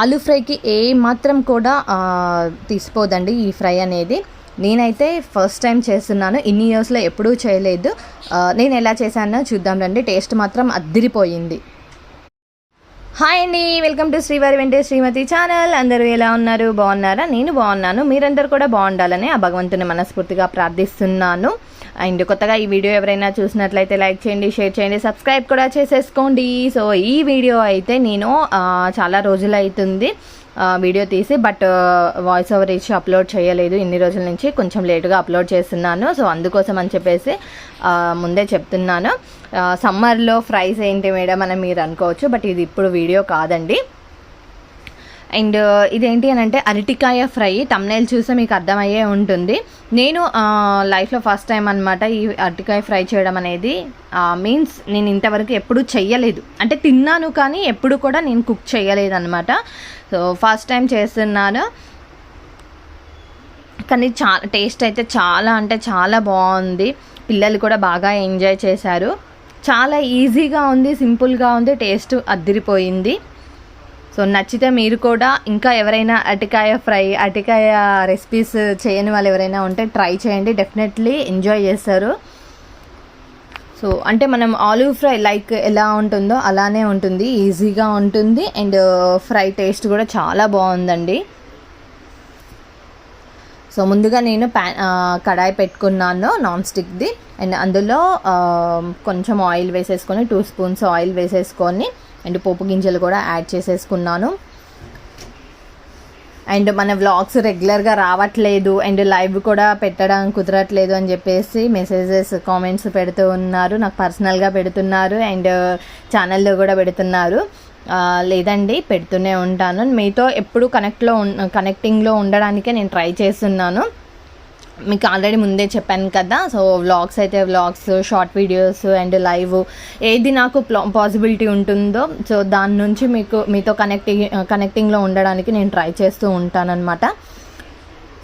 ఆలూ ఫ్రైకి ఏ మాత్రం కూడా తీసిపోదండి ఈ ఫ్రై అనేది. నేనైతే ఫస్ట్ టైం చేస్తున్నాను. ఇన్ని ఇయర్స్లో ఎప్పుడూ చేయలేదు. నేను ఎలా చేశానో చూద్దాం రండి. టేస్ట్ మాత్రం అద్దిరిపోయింది. హాయ్ అండి. వెల్కమ్ టు శ్రీవారి వెంటే శ్రీమతి ఛానల్. అందరూ ఎలా ఉన్నారు? బాగున్నారా? నేను బాగున్నాను. మీరందరూ కూడా బాగుండాలని ఆ భగవంతుని మనస్ఫూర్తిగా ప్రార్థిస్తున్నాను. అండ్ కొత్తగా ఈ వీడియో ఎవరైనా చూసినట్లయితే లైక్ చేయండి షేర్ చేయండి సబ్స్క్రైబ్ కూడా చేసేసుకోండి. సో ఈ వీడియో అయితే నేను చాలా రోజులు అవుతుంది వీడియో తీసి బట్ వాయిస్ ఓవర్ ఇచ్చి అప్లోడ్ చేయలేదు. ఇన్ని రోజుల నుంచి కొంచెం లేటుగా అప్లోడ్ చేస్తున్నాను. సో అందుకోసం అని చెప్పేసి ముందే చెప్తున్నాను. సమ్మర్లో ఫ్రైస్ ఏంటి మేడం అని మీరు అనుకోవచ్చు బట్ ఇది ఇప్పుడు వీడియో కాదండి. అండ్ uh, ఇదేంటి అని అంటే అరటికాయ ఫ్రై తమ్నైల్ చూస్తే మీకు అర్థమయ్యే ఉంటుంది. నేను లైఫ్లో ఫస్ట్ టైం అనమాట ఈ అరటికాయ ఫ్రై చేయడం అనేది. Uh, మీన్స్ నేను ఇంతవరకు ఎప్పుడూ చెయ్యలేదు. అంటే తిన్నాను కానీ ఎప్పుడు కూడా నేను కుక్ చేయలేదు అనమాట సో ఫస్ట్ టైం చేస్తున్నాను. కానీ చాలా టేస్ట్ అయితే చాలా అంటే చాలా బాగుంది. పిల్లలు కూడా బాగా ఎంజాయ్ చేశారు. చాలా ఈజీగా ఉంది సింపుల్గా ఉంది టేస్ట్ అద్దిరిపోయింది. సో నచ్చితే మీరు కూడా ఇంకా ఎవరైనా అటికాయ ఫ్రై అటికాయ రెసిపీస్ చేయని వాళ్ళు ఎవరైనా ఉంటే ట్రై చేయండి. డెఫినెట్లీ ఎంజాయ్ చేస్తారు. సో అంటే మనం ఆలివ్ ఫ్రై లైక్ ఎలా ఉంటుందో అలానే ఉంటుంది ఈజీగా ఉంటుంది. అండ్ ఫ్రై టేస్ట్ కూడా చాలా బాగుందండి. సో ముందుగా నేను ప్యాన్ కడాయి పెట్టుకున్నాను నాన్ స్టిక్ది అండ్ అందులో కొంచెం ఆయిల్ వేసేసుకొని టూ స్పూన్స్ ఆయిల్ వేసేసుకొని అండ్ పోపు గింజలు కూడా యాడ్ చేసేసుకున్నాను. అండ్ మన వ్లాగ్స్ రెగ్యులర్గా రావట్లేదు అండ్ లైవ్ కూడా పెట్టడం కుదరట్లేదు అని చెప్పేసి మెసేజెస్ కామెంట్స్ పెడుతూ ఉన్నారు. నాకు పర్సనల్గా పెడుతున్నారు అండ్ ఛానల్లో కూడా పెడుతున్నారు. లేదండి పెడుతూనే ఉంటాను. మీతో ఎప్పుడు కనెక్ట్లో కనెక్టింగ్లో ఉండడానికే నేను ట్రై చేస్తున్నాను. మీకు ఆల్రెడీ ముందే చెప్పాను కదా సో వ్లాగ్స్ అయితే vlogs short videos and live ఏది నాకు పాసిబిలిటీ ఉంటుందో సో దాని నుంచి మీకు మీతో కనెక్టింగ్ కనెక్టింగ్లో ఉండడానికి నేను ట్రై చేస్తూ ఉంటానన్నమాట.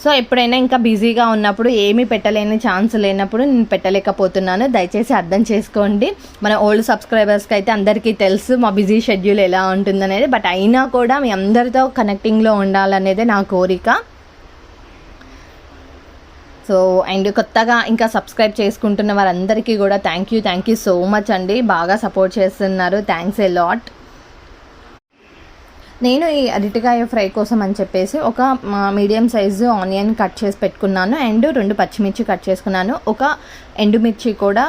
సో ఎప్పుడైనా ఇంకా బిజీగా ఉన్నప్పుడు ఏమీ పెట్టలేని ఛాన్స్ లేనప్పుడు నేను పెట్టలేకపోతున్నాను. దయచేసి అర్థం చేసుకోండి. మన ఓల్డ్ సబ్స్క్రైబర్స్కి అయితే అందరికీ తెలుసు మా బిజీ షెడ్యూల్ ఎలా ఉంటుందనేది. బట్ అయినా కూడా మీ అందరితో కనెక్టింగ్లో ఉండాలనేదే నా కోరిక. సో అండ్ కొత్తగా ఇంకా సబ్స్క్రైబ్ చేసుకుంటున్న వారందరికీ కూడా thank you thank you so much అండి. బాగా సపోర్ట్ చేస్తున్నారు. Thanks a lot. నేను ఈ అరటికాయ ఫ్రై కోసం అని చెప్పేసి ఒక మీడియం సైజు ఆనియన్ కట్ చేసి పెట్టుకున్నాను. అండ్ రెండు పచ్చిమిర్చి కట్ చేసుకున్నాను. ఒక ఎండుమిర్చి కూడా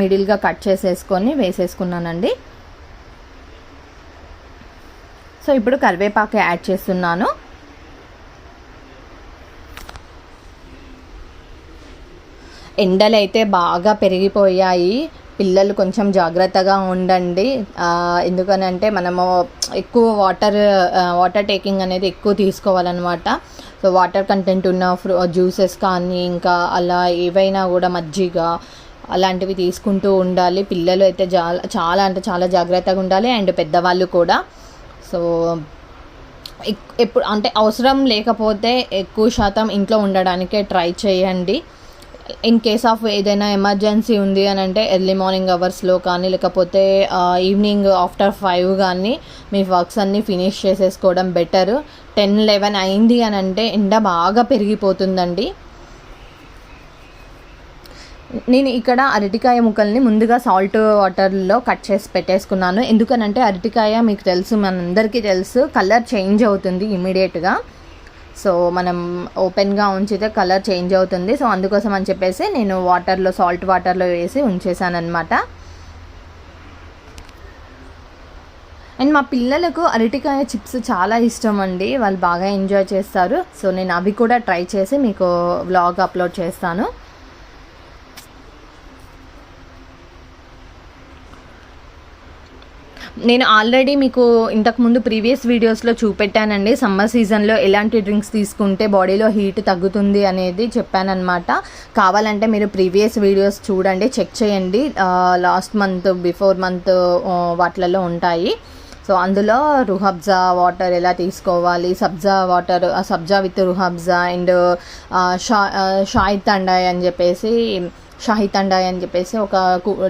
మిడిల్గా కట్ చేసేసుకొని వేసేసుకున్నానండి. సో ఇప్పుడు కరివేపాకు యాడ్ చేస్తున్నాను. ఎండలు అయితే బాగా పెరిగిపోయాయి. పిల్లలు కొంచెం జాగ్రత్తగా ఉండండి. ఎందుకనంటే మనము ఎక్కువ వాటర్ వాటర్ టేకింగ్ అనేది ఎక్కువ తీసుకోవాలన్నమాట. సో వాటర్ కంటెంట్ ఉన్న ఫ్రూ జ్యూసెస్ కానీ ఇంకా అలా ఏవైనా కూడా మజ్జిగ అలాంటివి తీసుకుంటూ ఉండాలి. పిల్లలు అయితే చాలా చాలా అంటే చాలా జాగ్రత్తగా ఉండాలి. అండ్ పెద్దవాళ్ళు కూడా. సో ఎప్పుడు అంటే అవసరం లేకపోతే ఎక్కువ శాతం ఇంట్లో ఉండడానికే ట్రై చేయండి. ఇన్ కేస్ ఆఫ్ ఏదైనా ఎమర్జెన్సీ ఉంది అని అంటే ఎర్లీ మార్నింగ్ అవర్స్లో కానీ లేకపోతే ఈవినింగ్ ఆఫ్టర్ ఫైవ్ కానీ మీ వర్క్స్ అన్నీ ఫినిష్ చేసేసుకోవడం బెటర్ టెన్ లెవెన్ అయింది అని అంటే ఎండ బాగా పెరిగిపోతుందండి. నేను ఇక్కడ అరటికాయ ముక్కల్ని ముందుగా సాల్ట్ వాటర్లో కట్ చేసి పెట్టేసుకున్నాను. ఎందుకనంటే అరటికాయ మీకు తెలుసు మనందరికీ తెలుసు కలర్ చేంజ్ అవుతుంది ఇమీడియట్గా సో మనం ఓపెన్గా ఉంచితే కలర్ చేంజ్ అవుతుంది. సో అందుకోసం అని చెప్పేసి నేను వాటర్లో సాల్ట్ వాటర్లో వేసి ఉంచేసాను అనమాట అండ్ మా పిల్లలకు అరటికాయ చిప్స్ చాలా ఇష్టం అండి. వాళ్ళు బాగా ఎంజాయ్ చేస్తారు. సో నేను అవి కూడా ట్రై చేసి మీకు వ్లాగ్ అప్లోడ్ చేస్తాను. నేను ఆల్రెడీ మీకు ఇంతకుముందు ప్రీవియస్ వీడియోస్లో చూపెట్టానండి. సమ్మర్ సీజన్లో ఎలాంటి డ్రింక్స్ తీసుకుంటే బాడీలో హీట్ తగ్గుతుంది అనేది చెప్పానన్నమాట. కావాలంటే మీరు ప్రీవియస్ వీడియోస్ చూడండి చెక్ చేయండి. లాస్ట్ మంత్ బిఫోర్ మంత్ వాటిలలో ఉంటాయి. సో అందులో రుహబ్జా వాటర్ ఎలా తీసుకోవాలి? Sabja water sabja with Roohafza and Shah Shahi thandai అని చెప్పేసి షాహి తండాయ్ అని చెప్పేసి ఒక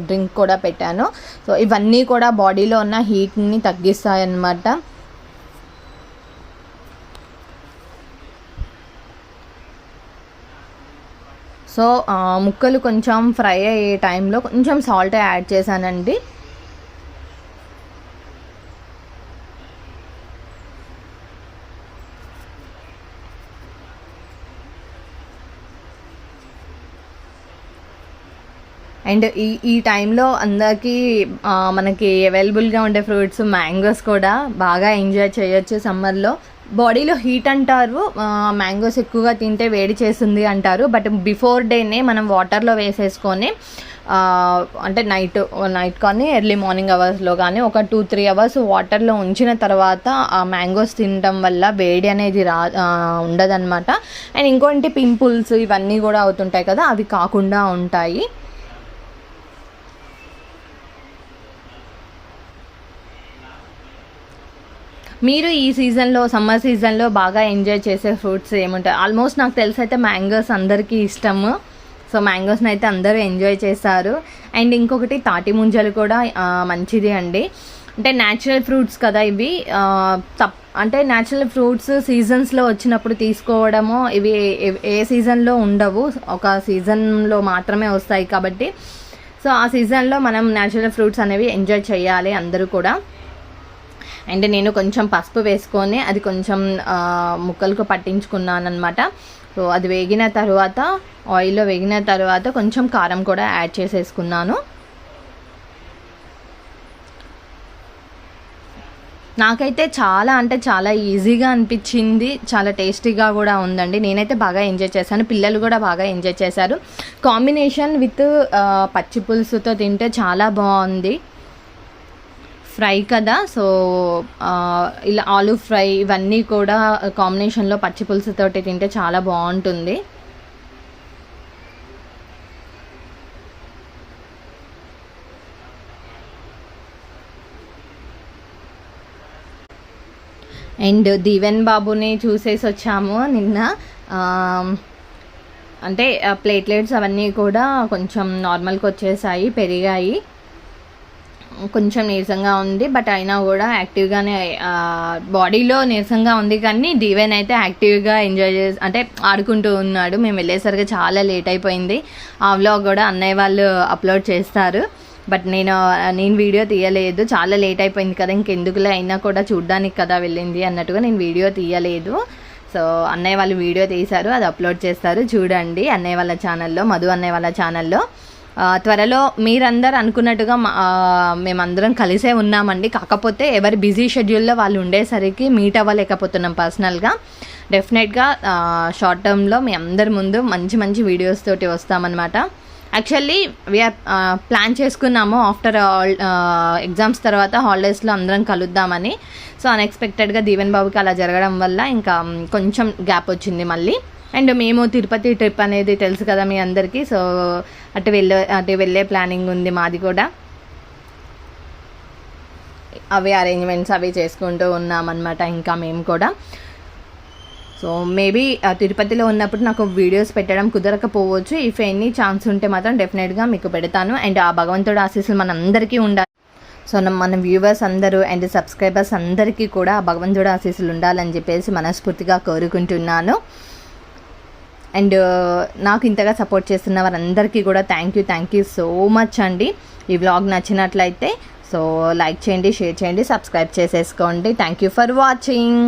డ్రింక్ కూడా పెట్టాను. సో ఇవన్నీ కూడా బాడీలో ఉన్న హీట్ని తగ్గిస్తాయన్నమాట. సో ముక్కలు కొంచెం ఫ్రై అయ్యే టైంలో కొంచెం సాల్ట్ యాడ్ చేశానండి. అండ్ ఈ ఈ టైంలో అందరికీ మనకి అవైలబుల్గా ఉండే ఫ్రూట్స్ మ్యాంగోస్ కూడా బాగా ఎంజాయ్ చేయొచ్చు సమ్మర్లో. బాడీలో హీట్ అంటారు మ్యాంగోస్ ఎక్కువగా తింటే వేడి చేస్తుంది అంటారు. బట్ బిఫోర్ డేనే మనం వాటర్లో వేసేసుకొని అంటే నైట్ నైట్ కానీ ఎర్లీ మార్నింగ్ అవర్స్లో కానీ ఒక టూ త్రీ అవర్స్ వాటర్లో ఉంచిన తర్వాత ఆ మ్యాంగోస్ తినడం వల్ల వేడి అనేది రా ఉండదన్నమాట. అండ్ ఇంకోటి పింపుల్స్ ఇవన్నీ కూడా అవుతుంటాయి కదా అవి కాకుండా ఉంటాయి. మీరు ఈ సీజన్లో సమ్మర్ సీజన్లో బాగా ఎంజాయ్ చేసే ఫ్రూట్స్ ఏముంటాయి? ఆల్మోస్ట్ నాకు తెలిసి అయితే మ్యాంగోస్ అందరికీ ఇష్టము. సో మ్యాంగోస్ని అయితే అందరూ ఎంజాయ్ చేస్తారు అండ్ ఇంకొకటి తాటి ముంజలు కూడా మంచిది అండి. అంటే న్యాచురల్ ఫ్రూట్స్ కదా ఇవి. తప్ అంటే న్యాచురల్ ఫ్రూట్స్ సీజన్స్లో వచ్చినప్పుడు తీసుకోవడము ఇవి ఏ- ఏ సీజన్లో ఉండవు. ఒక సీజన్లో మాత్రమే వస్తాయి కాబట్టి. సో ఆ సీజన్లో మనం న్యాచురల్ ఫ్రూట్స్ అనేవి ఎంజాయ్ చేయాలి అందరూ కూడా. అండ్ నేను కొంచెం పసుపు వేసుకొని అది కొంచెం ముక్కలకు పట్టించుకున్నాను అనమాట సో అది వేగిన తర్వాత ఆయిల్లో వేగిన తర్వాత కొంచెం కారం కూడా యాడ్ చేసేసుకున్నాను. నాకైతే చాలా అంటే చాలా ఈజీగా అనిపించింది చాలా టేస్టీగా కూడా ఉందండి. నేనైతే బాగా ఎంజాయ్ చేశాను పిల్లలు కూడా బాగా ఎంజాయ్ చేశారు. కాంబినేషన్ విత్ పచ్చి పులుసుతో తింటే చాలా బాగుంది. ఫ్రై కదా సో ఇలా ఆలు ఫ్రై ఇవన్నీ కూడా కాంబినేషన్లో పచ్చి పులుసుతోటి తింటే చాలా బాగుంటుంది. అండ్ దీవెన్ బాబుని చూసేసి వచ్చాము నిన్న. అంటే ప్లేట్లెట్స్ అవన్నీ కూడా కొంచెం నార్మల్కి వచ్చేసాయి పెరిగాయి. కొంచెం నీరసంగా ఉంది బట్ అయినా కూడా యాక్టివ్గానే బాడీలో నీరసంగా ఉంది. కానీ డివెన్ అయితే యాక్టివ్గా ఎంజాయ్ చేసి అంటే ఆడుకుంటూ ఉన్నాడు. మేము వెళ్ళేసరికి చాలా లేట్ అయిపోయింది. ఆ వ్లాగ్ కూడా అన్నయ్య వాళ్ళు అప్లోడ్ చేస్తారు. బట్ నేను నేను వీడియో తీయలేదు. చాలా లేట్ అయిపోయింది కదా ఇంకెందుకులే? అయినా కూడా చూడ్డానికి కదా వెళ్ళింది అన్నట్టుగా నేను వీడియో తీయలేదు. సో అన్నయ్య వాళ్ళు వీడియో తీశారు అది అప్లోడ్ చేస్తారు. చూడండి అన్నయ్య వాళ్ళ ఛానల్లో మధు అన్నయ్య వాళ్ళ ఛానల్లో. త్వరలో మీరందరూ అనుకున్నట్టుగా మా- మేమందరం కలిసే ఉన్నామండి. కాకపోతే ఎవరి బిజీ షెడ్యూల్లో వాళ్ళు ఉండేసరికి మీట్ అవ్వలేకపోతున్నాం పర్సనల్గా. డెఫినెట్గా షార్ట్ టర్మ్లో మీ అందరి ముందు మంచి మంచి వీడియోస్ తోటి వస్తామన్నమాట. యాక్చువల్లీ వీఆర్ ప్లాన్ చేసుకున్నాము ఆఫ్టర్ ఆల్ ఎగ్జామ్స్ తర్వాత హాలిడేస్లో అందరం కలుద్దామని. సో అన్ఎక్స్పెక్టెడ్గా దీవెన్ బాబుకి అలా జరగడం వల్ల ఇంకా కొంచెం గ్యాప్ వచ్చింది మళ్ళీ. అండ్ మేము తిరుపతి ట్రిప్ అనేది తెలుసు కదా మీ అందరికీ. సో అటు వెళ్ళే అటు వెళ్ళే ప్లానింగ్ ఉంది మాది కూడా. అవి అరేంజ్మెంట్స్ అవి చేసుకుంటూ ఉన్నామన్నమాట ఇంకా మేము కూడా. సో మేబీ తిరుపతిలో ఉన్నప్పుడు నాకు వీడియోస్ పెట్టడం కుదరకపోవచ్చు. ఇఫ్ ఎనీ ఛాన్స్ ఉంటే మాత్రం డెఫినెట్గా మీకు పెడతాను. అండ్ ఆ భగవంతుడు ఆశీస్సులు మనందరికీ ఉండాలి. సో మన- మన వ్యూవర్స్ అందరూ అండ్ సబ్స్క్రైబర్స్ అందరికీ కూడా ఆ భగవంతుడు ఆశీస్సులు ఉండాలని చెప్పేసి మనస్ఫూర్తిగా కోరుకుంటున్నాను. అండ్ నాకు ఇంతగా సపోర్ట్ చేస్తున్న వారందరికీ కూడా thank you thank you so much అండి. ఈ వ్లాగ్ నచ్చినట్లయితే సో లైక్ చేయండి షేర్ చేయండి సబ్స్క్రైబ్ చేసేసుకోండి. Thank you for watching